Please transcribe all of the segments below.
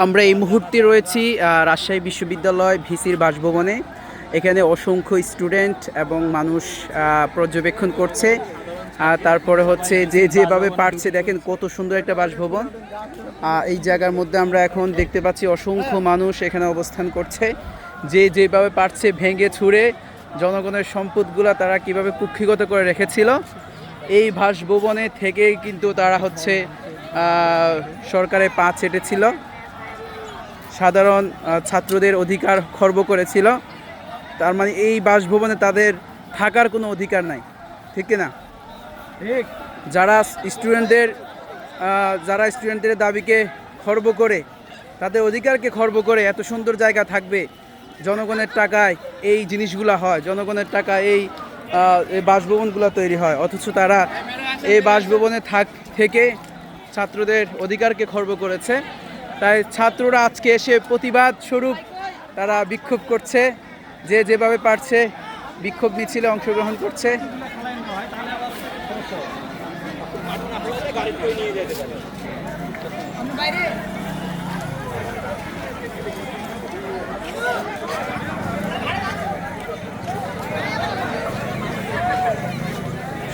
আমরা এই মুহূর্তে রয়েছি রাজশাহী বিশ্ববিদ্যালয় ভিসির বাসভবনে। এখানে অসংখ্য স্টুডেন্ট এবং মানুষ পর্যবেক্ষণ করছে। আর তারপরে হচ্ছে যে যেভাবে পারছে, দেখেন কত সুন্দর একটা বাসভবন। এই জায়গার মধ্যে আমরা এখন দেখতে পাচ্ছি অসংখ্য মানুষ এখানে অবস্থান করছে। যে যেভাবে পারছে ভেঙে ছুঁড়ে জনগণের সম্পদগুলা তারা কীভাবে কুক্ষিগত করে রেখেছিল। এই বাসভবনে থেকে কিন্তু তারা হচ্ছে সরকারের পা চেটেছিল সাধারণ ছাত্রদের অধিকার খর্ব করেছিল। তার মানে এই বাসভবনে তাদের থাকার কোনো অধিকার নাই। ঠিক না যারা স্টুডেন্টদের যারা স্টুডেন্টদের দাবিকে খর্ব করে তাদের অধিকারকে খর্ব করে এত সুন্দর জায়গা থাকবে জনগণের টাকায় এই জিনিসগুলো হয় জনগণের টাকায় এই এই বাসভবনগুলো তৈরি হয়। অথচ তারা এই বাসভবনে থাক থেকে ছাত্রদের অধিকারকে খর্ব করেছে। তাই ছাত্ররা আজকে এসে প্রতিবাদ স্বরূপ তারা বিক্ষোভ করছে। যে যেভাবে পারছে বিক্ষোভ মিছিলে অংশগ্রহণ করছে।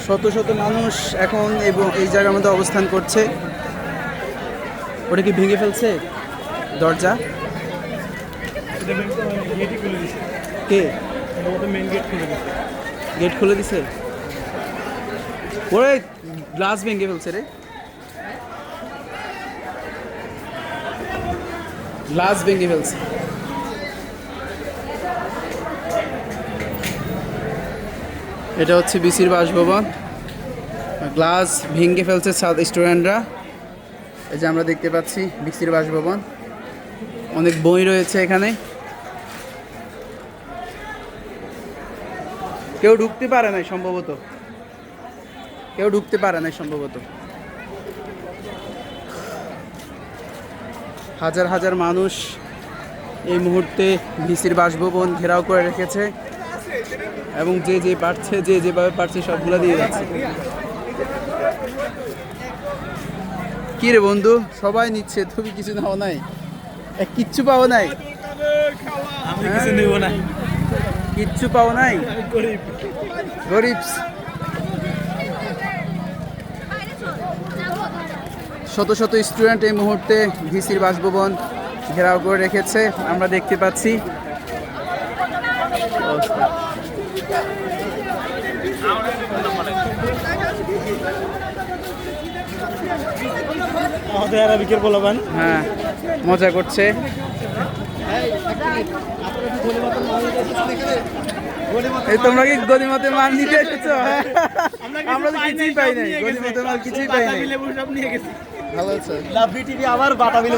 শত শত মানুষ এখন এবং এই জায়গার মধ্যে অবস্থান করছে। ওটা কি ভেঙে ফেলছে দরজা? কে? গেট খুলে দিছে। ওরে, গ্লাস ভেঙে ফেলছে রে। গ্লাস ভেঙে ফেলছে। এটা হচ্ছে বিসির বাসভবন। গ্লাস ভেঙে ফেলছে স্টুডেন্টরা। এই যে আমরা দেখতে পাচ্ছি বিসির বাসভবন। অনেক বই রয়েছে এখানে। কেউ ঢুকতে পারে নাই সম্ভবত। কেউ ঢুকতে পারে নাই সম্ভবত। হাজার হাজার মানুষ এই মুহূর্তে ভিসির বাসভবন ঘেরাও করে রেখেছে এবং যে যে পারছে, যে যেভাবে পারছে সবগুলো দিয়ে যাচ্ছে। কি রে বন্ধু? সবাই নিচ্ছে তুমি কিছু নাও নাই। কিচ্ছু পাও নাই। আমি কিছু নেব না। কিচ্ছু পাও নাই? গরিব। শত শত স্টুডেন্ট এই মুহূর্তে ভিসির বাসভবন ঘেরাও করে রেখেছে আমরা দেখতে পাচ্ছি। আরবিকের বলবান। হ্যাঁ মজা করছে। এই তোমরা কি গদিমতে মাল নিতে এসেছ? আমরা তো কিছুই পাই নাই। গদিমতে মাল কিছুই পাই নাই। লেবু সব নিয়ে গেছি ভালো আছো। লাভি টিভি আবার বাটা বিলে